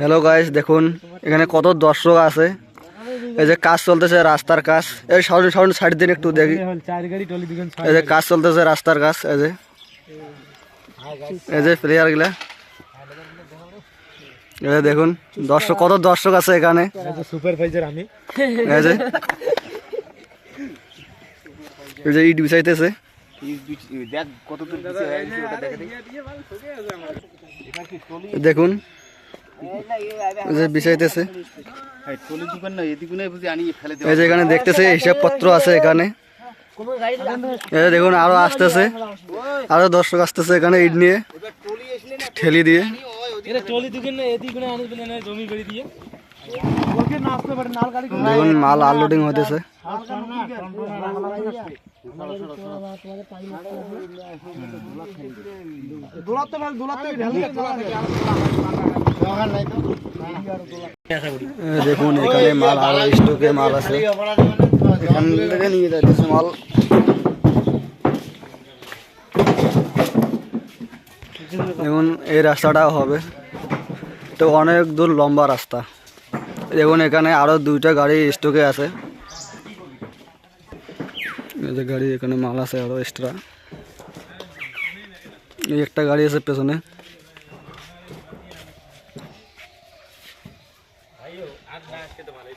Hello guys দেখুন, এখানে কত দর্শক আছে। এই যে কাজ চলতেছে, রাস্তার কাজ। এই সাউন্ড সাউন্ড সাইড দিন একটু দেখি। এই যে কাজ চলতেছে, রাস্তার কাজ, এই যে। এই যে প্লেয়ারগুলা। এই যে দেখুন, দর্শক, কত দর্শক আছে এখানে। সুপারভাইজার আমি এই যে। এই যে ইট বিছাইতেছে। দেখুন যে এই যে এখানে দেখতেছে হিসাবপত্র আছে এখানে। এই দেখুন আরও আসতেছে। আরও দর্শক আসতেছে এখানে ইট নিয়ে ঠেলি দিয়ে। দেখুন মাল আনলোডিং হতেছে এই দেখুন, এখানে মাল আরও স্টকে মাল আছে। এখান থেকে নিয়ে যাচ্ছে মাল। দেখুন, এই রাস্তাটাও হবে। তো অনেক দূর লম্বা রাস্তা। দেখুন, এখানে আরও দুইটা গাড়ি স্টকে আছে। গাড়ি, এখানে মাল আছে আরও এক্সট্রা একটা গাড়ি আছে পেছনে। আইও আর না খেতে ভালো